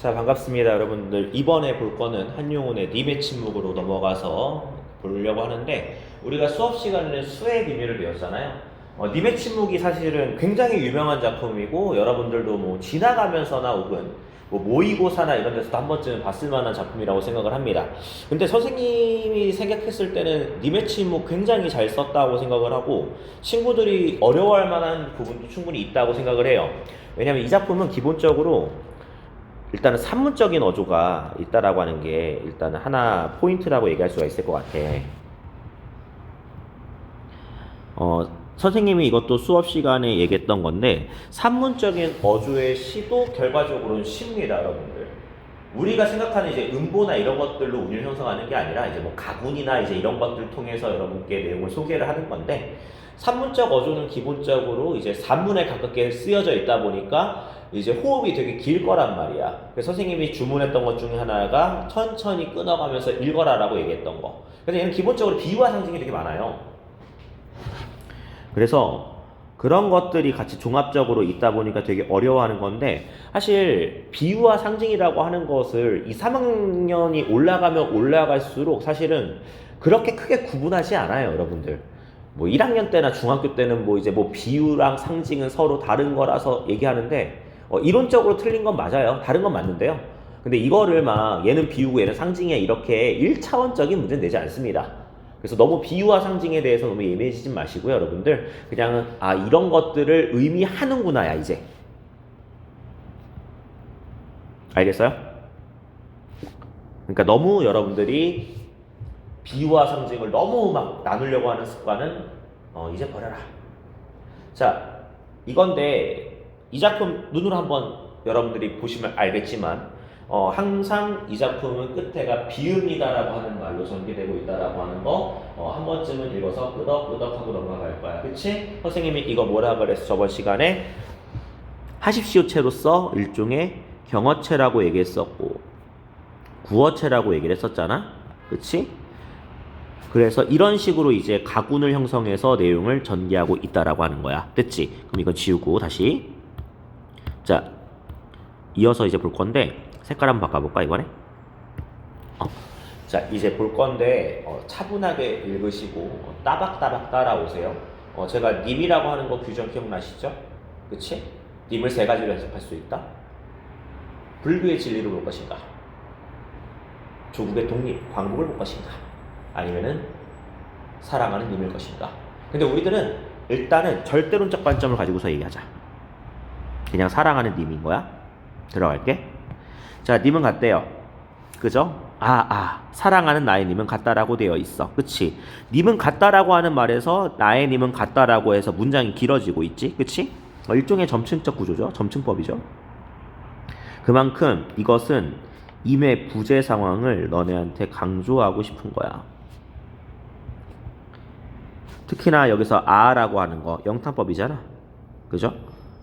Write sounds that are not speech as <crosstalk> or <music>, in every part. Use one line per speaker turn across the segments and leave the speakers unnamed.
자 반갑습니다 여러분들. 이번에 볼 거는 한용운의 님의 침묵으로 넘어가서 보려고 하는데 우리가 수업 시간에는 수의 비밀을 배웠잖아요. 어, 님의 침묵이 사실은 굉장히 유명한 작품이고 여러분들도 뭐 지나가면서나 혹은 뭐 모의고사나 이런 데서도 한 번쯤 봤을 만한 작품이라고 생각을 합니다. 근데 선생님이 생각했을 때는 님의 침묵 굉장히 잘 썼다고 생각을 하고 친구들이 어려워할 만한 부분도 충분히 있다고 생각을 해요. 왜냐면 이 작품은 기본적으로 일단은 산문적인 어조가 있다라고 하는 게 일단은 하나 포인트라고 얘기할 수가 있을 것 같아. 어, 선생님이 이것도 수업 시간에 얘기했던 건데 산문적인 어조의 시도 결과적으로는 쉽니다, 여러분들. 우리가 생각하는 이제 음보나 이런 것들로 운율 형성하는 게 아니라 이제 뭐 가군이나 이제 이런 것들 통해서 여러분께 내용을 소개를 하는 건데 산문적 어조는 기본적으로 이제 산문에 가깝게 쓰여져 있다 보니까 이제 호흡이 되게 길 거란 말이야. 그래서 선생님이 주문했던 것 중에 하나가 천천히 끊어가면서 읽어라라고 얘기했던 거. 그래서 얘는 기본적으로 비유와 상징이 되게 많아요. 그래서 그런 것들이 같이 종합적으로 있다 보니까 되게 어려워하는 건데 사실 비유와 상징이라고 하는 것을 이 3학년이 올라가면 올라갈수록 사실은 그렇게 크게 구분하지 않아요, 여러분들. 뭐 1학년 때나 중학교 때는 뭐 이제 뭐 비유랑 상징은 서로 다른 거라서 얘기하는데 어, 이론적으로 틀린 건 맞아요. 다른 건 맞는데요. 근데 이거를 막 얘는 비유고 얘는 상징이야 이렇게 1차원적인 문제는 내지 않습니다. 그래서 너무 비유와 상징에 대해서 너무 예민해지지 마시고요, 여러분들. 그냥 아 이런 것들을 의미하는구나야 이제. 알겠어요? 그러니까 너무 여러분들이 비유와 상징을 너무 막 나누려고 하는 습관은 어, 이제 버려라. 자, 이건데 이 작품 눈으로 한번 여러분들이 보시면 알겠지만 어, 항상 이 작품은 끝에가 비읍니다라고 하는 말로 전개되고 있다라고 하는 거 어, 한 번쯤은 읽어서 끄덕끄덕 하고 넘어갈 거야. 그치? 선생님이 이거 뭐라 그랬어 저번 시간에 하십시오체로서 일종의 경어체라고 얘기했었고 구어체라고 얘기를 했었잖아. 그치? 그래서 이런 식으로 이제 가군을 형성해서 내용을 전개하고 있다라고 하는 거야. 됐지? 그럼 이거 지우고 다시. 자, 이어서 이제 볼 건데 색깔 한번 바꿔볼까 이번에? 어. 자, 이제 볼 건데 어, 차분하게 읽으시고 어, 따박따박 따라오세요. 어, 제가 님이라고 하는 거 규정 기억나시죠? 그치? 님을 세 가지로 해석할 수 있다. 불교의 진리를 볼 것인가? 조국의 독립, 광복을 볼 것인가? 아니면은 사랑하는 님일 것인가? 근데 우리들은 일단은 절대론적 관점을 가지고서 얘기하자. 그냥 사랑하는 님인 거야. 들어갈게. 자, 님은 같대요. 그죠? 아, 아, 사랑하는 나의 님은 같다라고 되어 있어. 그치? 님은 같다라고 하는 말에서 나의 님은 같다라고 해서 문장이 길어지고 있지? 그치? 어, 일종의 점층적 구조죠. 점층법이죠. 그만큼 이것은 임의 부재 상황을 너네한테 강조하고 싶은 거야. 특히나 여기서 아라고 하는 거 영탄법이잖아. 그죠?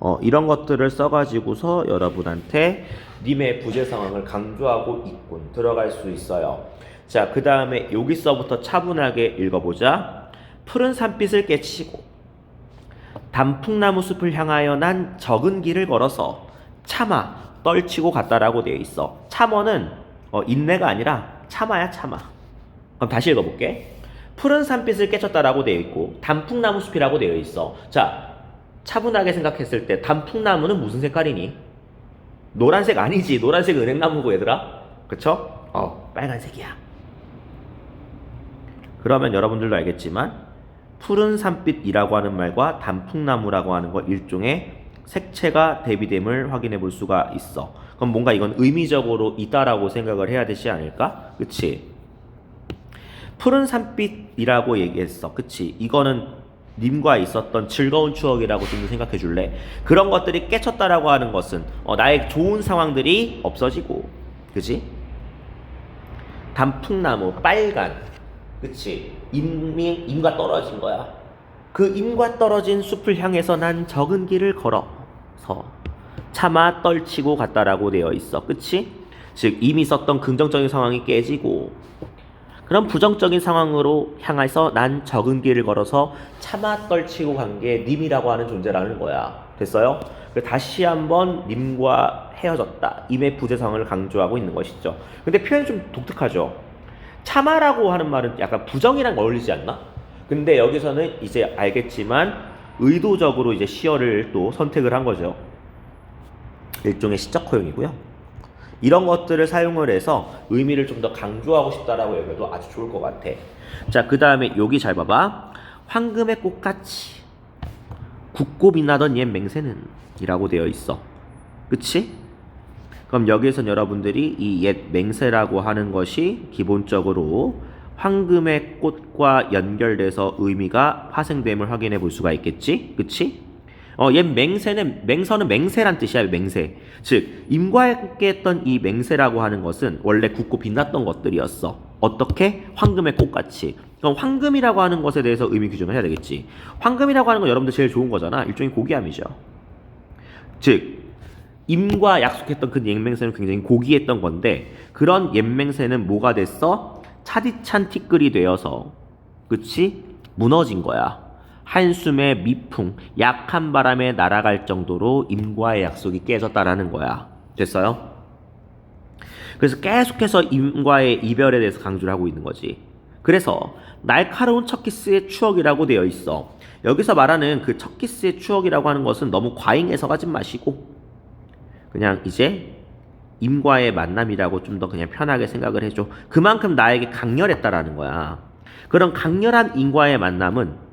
어, 이런 것들을 써가지고서 여러분한테 님의 부재 상황을 강조하고 있군 들어갈 수 있어요. 자, 그 다음에 여기서부터 차분하게 읽어보자. 푸른 산빛을 깨치고 단풍나무 숲을 향하여 난 적은 길을 걸어서 참아 떨치고 갔다라고 되어 있어. 참어는 어, 인내가 아니라 참아야 참아. 그럼 다시 읽어볼게. 푸른 산빛을 깨쳤다라고 되어 있고 단풍나무 숲이라고 되어 있어. 자, 차분하게 생각했을 때 단풍나무는 무슨 색깔이니? 노란색 아니지. 노란색 은행나무고 얘들아. 그쵸? 어, 빨간색이야. 그러면 여러분들도 알겠지만 푸른 산빛이라고 하는 말과 단풍나무라고 하는 거 일종의 색채가 대비됨을 확인해 볼 수가 있어. 그럼 뭔가 이건 의미적으로 있다라고 생각을 해야 되지 않을까? 그치? 푸른 산빛이라고 얘기했어. 그치? 이거는 님과 있었던 즐거운 추억이라고 좀 생각해 줄래? 그런 것들이 깨쳤다라고 하는 것은 어, 나의 좋은 상황들이 없어지고, 그지? 단풍나무 빨간, 그치? 임이 임과 떨어진 거야. 그 임과 떨어진 숲을 향해서 난 적은 길을 걸어서 차마 떨치고 갔다라고 되어 있어, 그치? 즉 이미 있었던 긍정적인 상황이 깨지고 그런 부정적인 상황으로 향해서 난 적은 길을 걸어서 차마 떨치고 간 게 님이라고 하는 존재라는 거야. 됐어요? 그래서 다시 한번 님과 헤어졌다. 임의 부재성을 강조하고 있는 것이죠. 근데 표현이 좀 독특하죠. 참아라고 하는 말은 약간 부정이랑 어울리지 않나? 근데 여기서는 이제 알겠지만 의도적으로 이제 시어를 또 선택을 한 거죠. 일종의 시적 허용이고요. 이런 것들을 사용을 해서 의미를 좀 더 강조하고 싶다라고 여겨도 아주 좋을 것 같아. 자, 그 다음에 여기 잘 봐봐. 황금의 꽃같이 굳고 빛나던 옛 맹세는 이라고 되어 있어. 그치? 그럼 여기에선 여러분들이 이 옛 맹세라고 하는 것이 기본적으로 황금의 꽃과 연결돼서 의미가 파생됨을 확인해 볼 수가 있겠지? 그치? 어, 옛 맹세는 맹서는 맹세란 뜻이야, 맹세. 즉, 임과 함께 했던 이 맹세라고 하는 것은 원래 굳고 빛났던 것들이었어. 어떻게? 황금의 꽃같이. 그럼 황금이라고 하는 것에 대해서 의미 규정을 해야 되겠지. 황금이라고 하는 건 여러분들 제일 좋은 거잖아. 일종의 고귀함이죠. 즉, 임과 약속했던 그 옛맹세는 굉장히 고귀했던 건데 그런 옛맹세는 뭐가 됐어? 차디찬 티끌이 되어서 그치? 무너진 거야. 한숨의 미풍, 약한 바람에 날아갈 정도로 임과의 약속이 깨졌다라는 거야. 됐어요? 그래서 계속해서 임과의 이별에 대해서 강조를 하고 있는 거지. 그래서 날카로운 첫 키스의 추억이라고 되어 있어. 여기서 말하는 그 첫 키스의 추억이라고 하는 것은 너무 과잉 해석하지 마시고 그냥 이제 임과의 만남이라고 좀 더 그냥 편하게 생각을 해줘. 그만큼 나에게 강렬했다라는 거야. 그런 강렬한 임과의 만남은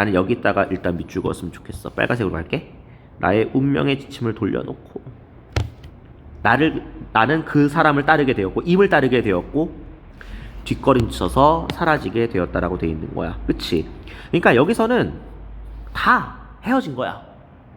나는 여기다가 일단 밑줄 그었으면 좋겠어. 빨간색으로 갈게. 나의 운명의 지침을 돌려놓고 나를 나는 그 사람을 따르게 되었고 임을 따르게 되었고 뒷걸음쳐서 사라지게 되었다라고 돼 있는 거야. 그치? 그러니까 여기서는 다 헤어진 거야.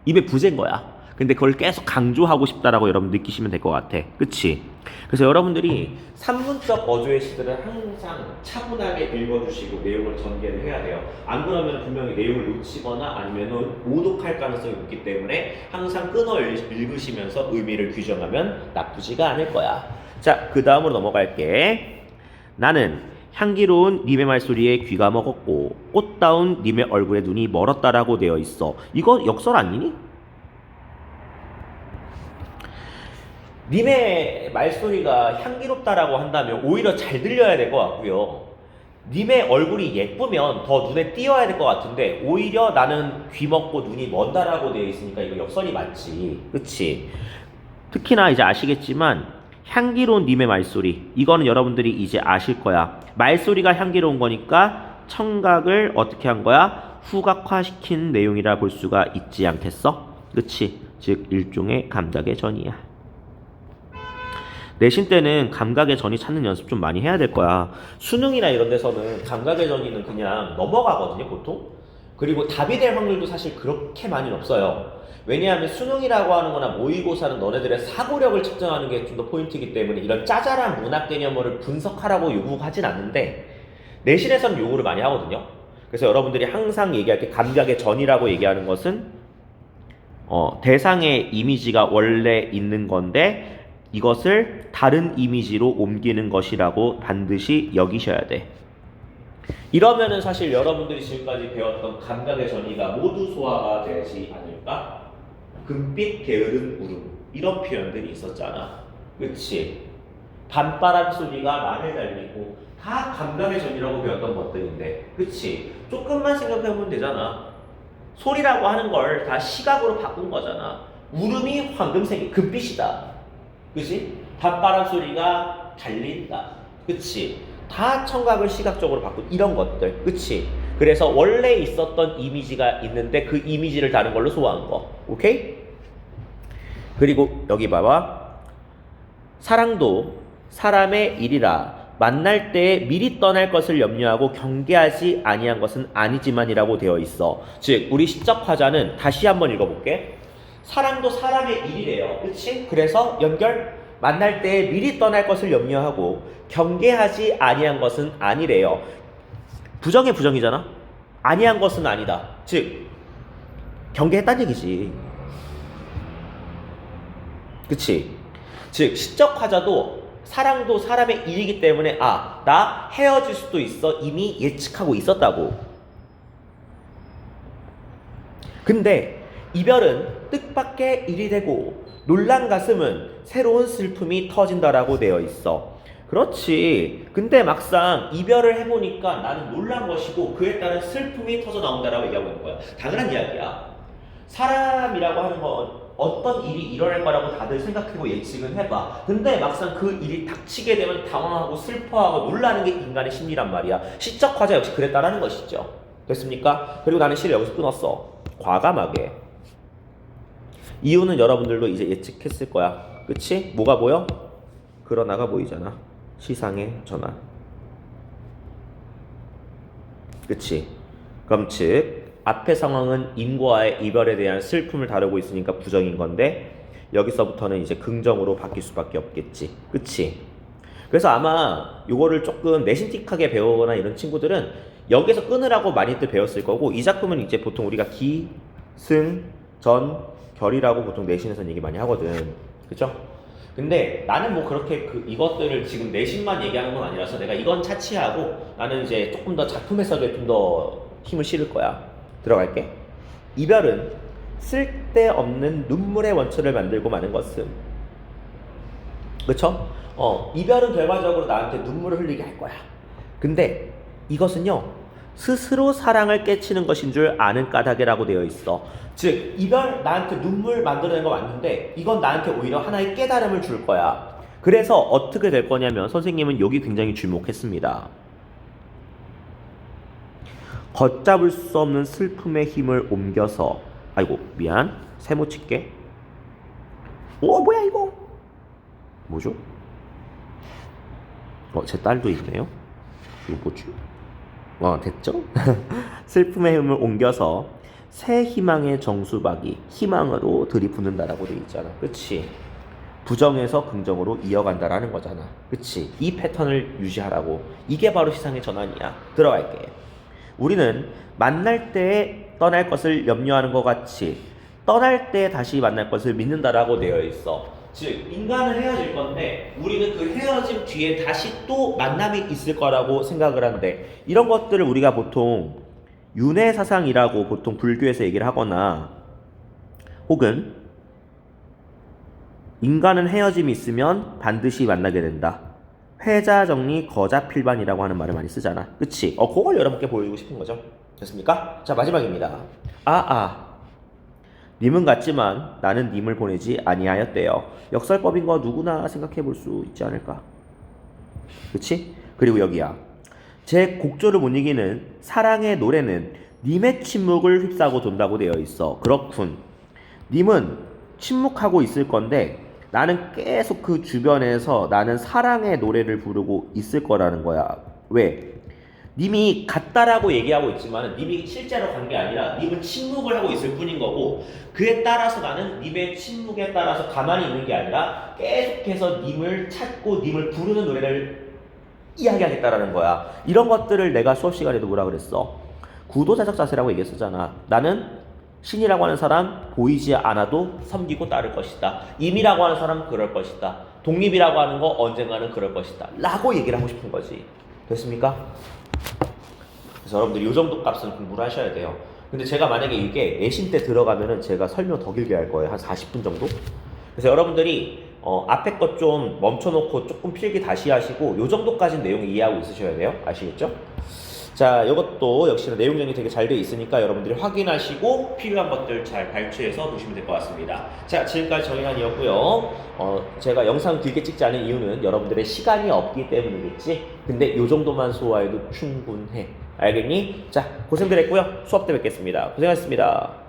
입에 부재인 거야. 근데 그걸 계속 강조하고 싶다라고 여러분 느끼시면 될 것 같아. 그치? 그래서 여러분들이 산문적 어조의 시들은 항상 차분하게 읽어주시고 내용을 전개를 해야 돼요. 안 그러면 분명히 내용을 놓치거나 아니면 오독할 가능성이 높기 때문에 항상 끊어 읽- 읽으시면서 의미를 규정하면 나쁘지가 않을 거야. 자, 그 다음으로 넘어갈게. 나는 향기로운 님의 말소리에 귀가 먹었고 꽃다운 님의 얼굴에 눈이 멀었다라고 되어 있어. 이거 역설 아니니? 님의 말소리가 향기롭다라고 한다면 오히려 잘 들려야 될 것 같고요. 님의 얼굴이 예쁘면 더 눈에 띄어야 될 것 같은데 오히려 나는 귀 먹고 눈이 먼다라고 되어 있으니까 이거 역설이 맞지. 그치? 특히나 이제 아시겠지만 향기로운 님의 말소리 이거는 여러분들이 이제 아실 거야. 말소리가 향기로운 거니까 청각을 어떻게 한 거야? 후각화시킨 내용이라 볼 수가 있지 않겠어? 그치? 즉 일종의 감각의 전이야. 내신 때는 감각의 전이 찾는 연습 좀 많이 해야 될 거야. 수능이나 이런 데서는 감각의 전이는 그냥 넘어가거든요, 보통. 그리고 답이 될 확률도 사실 그렇게 많이는 없어요. 왜냐하면 수능이라고 하는 거나 모의고사는 너네들의 사고력을 측정하는 게 좀 더 포인트이기 때문에 이런 짜잘한 문학 개념어를 분석하라고 요구하진 않는데 내신에서는 요구를 많이 하거든요. 그래서 여러분들이 항상 얘기할 때 감각의 전이라고 얘기하는 것은 어, 대상의 이미지가 원래 있는 건데 이것을 다른 이미지로 옮기는 것이라고 반드시 여기셔야 돼. 이러면은 사실 여러분들이 지금까지 배웠던 감각의 전이가 모두 소화가 되지 않을까? 금빛 게으른 구름 이런 표현들이 있었잖아. 그치? 밤바람 소리가 마늘 달리고 다 감각의 전이라고 배웠던 것들인데 그치? 조금만 생각해보면 되잖아. 소리라고 하는 걸 다 시각으로 바꾼 거잖아. 울음이 황금색이 금빛이다. 그치? 밤바람 소리가 달린다. 그치? 다 청각을 시각적으로 바꾼 이런 것들. 그치? 그래서 원래 있었던 이미지가 있는데 그 이미지를 다른 걸로 소화한 거. 오케이? 그리고 여기 봐봐. 사랑도 사람의 일이라 만날 때 미리 떠날 것을 염려하고 경계하지 아니한 것은 아니지만이라고 되어 있어. 즉 우리 시적 화자는 다시 한번 읽어볼게. 사랑도 사람의 일이래요. 그치? 그래서 연결 만날 때 미리 떠날 것을 염려하고 경계하지 아니한 것은 아니래요. 부정의 부정이잖아. 아니한 것은 아니다. 즉 경계했다는 얘기지. 그치? 즉 시적 화자도 사랑도 사람의 일이기 때문에 아, 나 헤어질 수도 있어 이미 예측하고 있었다고. 근데 이별은 뜻밖의 일이 되고 놀란 가슴은 새로운 슬픔이 터진다라고 되어 있어. 그렇지. 근데 막상 이별을 해보니까 나는 놀란 것이고 그에 따른 슬픔이 터져 나온다라고 얘기하고 있는 거야. 당연한 이야기야. 사람이라고 하는 건 어떤 일이 일어날 거라고 다들 생각하고 예측은 해봐. 근데 막상 그 일이 닥치게 되면 당황하고 슬퍼하고 놀라는 게 인간의 심리란 말이야. 시적 화자 역시 그랬다라는 것이죠. 됐습니까? 그리고 나는 시를 여기서 끊었어. 과감하게. 이유는 여러분들도 이제 예측했을 거야. 그치? 뭐가 보여? 그러나가 보이잖아. 시상의 전환. 그치? 그럼 즉 앞의 상황은 인과의 이별에 대한 슬픔을 다루고 있으니까 부정인 건데 여기서부터는 이제 긍정으로 바뀔 수밖에 없겠지. 그치? 그래서 아마 요거를 조금 내신틱하게 배우거나 이런 친구들은 여기서 끊으라고 많이들 배웠을 거고 이 작품은 이제 보통 우리가 기, 승, 전, 결이라고 보통 내신에서 얘기 많이 하거든. 그죠? 근데 나는 뭐 그렇게 그 이것들을 지금 내신만 얘기하는 건 아니라서 내가 이건 차치하고 나는 이제 조금 더 작품 해석에 좀 더 힘을 실을 거야. 들어갈게. 이별은 쓸데없는 눈물의 원천을 만들고 마는 것은 그쵸? 어, 이별은 결과적으로 나한테 눈물을 흘리게 할 거야. 근데 이것은요, 스스로 사랑을 깨치는 것인 줄 아는 까닭이라고 되어 있어. 즉, 이별 나한테 눈물 만들어낸 거 맞는데, 이건 나한테 오히려 하나의 깨달음을 줄 거야. 그래서 어떻게 될 거냐면, 선생님은 여기 굉장히 주목했습니다. 걷잡을 수 없는 슬픔의 힘을 옮겨서, 아이고, 미안. 세모 칠게. 오, 뭐야, 이거? 뭐죠? 어, 제 딸도 있네요. 이거 뭐지? 어, 됐죠? <laughs> 슬픔의 힘을 옮겨서 새 희망의 정수박이 희망으로 들이붓는다라고 돼 있잖아. 그치? 부정에서 긍정으로 이어간다라는 거잖아. 그치? 이 패턴을 유지하라고. 이게 바로 시상의 전환이야. 들어갈게. 우리는 만날 때에 떠날 것을 염려하는 것 같이 떠날 때 다시 만날 것을 믿는다라고 되어 있어. 즉 인간은 헤어질 건데 우리는 그 헤어짐 뒤에 다시 또 만남이 있을 거라고 생각을 한대. 이런 것들을 우리가 보통 윤회 사상이라고 보통 불교에서 얘기를 하거나 혹은 인간은 헤어짐이 있으면 반드시 만나게 된다. 회자 정리 거자 필반이라고 하는 말을 많이 쓰잖아. 그치? 어, 그걸 여러분께 보여주고 싶은 거죠. 됐습니까? 자, 마지막입니다. 아, 아. 님은 같지만 나는 님을 보내지 아니하였대요. 역설법인 거 누구나 생각해 볼 수 있지 않을까? 그치? 그리고 여기야. 제 곡조를 못 이기는 사랑의 노래는 님의 침묵을 휩싸고 돈다고 되어 있어. 그렇군. 님은 침묵하고 있을 건데 나는 계속 그 주변에서 나는 사랑의 노래를 부르고 있을 거라는 거야. 왜? 님이 같다라고 얘기하고 있지만 님이 실제로 간 게 아니라 님은 침묵을 하고 있을 뿐인 거고 그에 따라서 나는 님의 침묵에 따라서 가만히 있는 게 아니라 계속해서 님을 찾고 님을 부르는 노래를 이야기하겠다라는 거야. 이런 것들을 내가 수업 시간에도 뭐라 그랬어? 구도자적 자세라고 얘기했었잖아. 나는 신이라고 하는 사람 보이지 않아도 섬기고 따를 것이다. 임이라고 하는 사람 그럴 것이다. 독립이라고 하는 거 언젠가는 그럴 것이다. 라고 얘기를 하고 싶은 거지. 됐습니까? 그래서 여러분들 이 정도 값은 공부를 하셔야 돼요. 근데 제가 만약에 이게 내신 때 들어가면은 제가 설명 더 길게 할 거예요. 한 40분 정도? 그래서 여러분들이 어, 앞에 것 좀 멈춰놓고 조금 필기 다시 하시고 요 정도까지 내용 이해하고 있으셔야 돼요. 아시겠죠? 자, 이것도 역시나 내용 정리 되게 잘 돼 있으니까 여러분들이 확인하시고 필요한 것들 잘 발췌해서 보시면 될 것 같습니다. 자, 지금까지 정의관이었고요. 어, 제가 영상 길게 찍지 않은 이유는 여러분들의 시간이 없기 때문이겠지. 근데 요 정도만 소화해도 충분해. 알겠니? 자, 고생들 했고요. 수업 때 뵙겠습니다. 고생하셨습니다.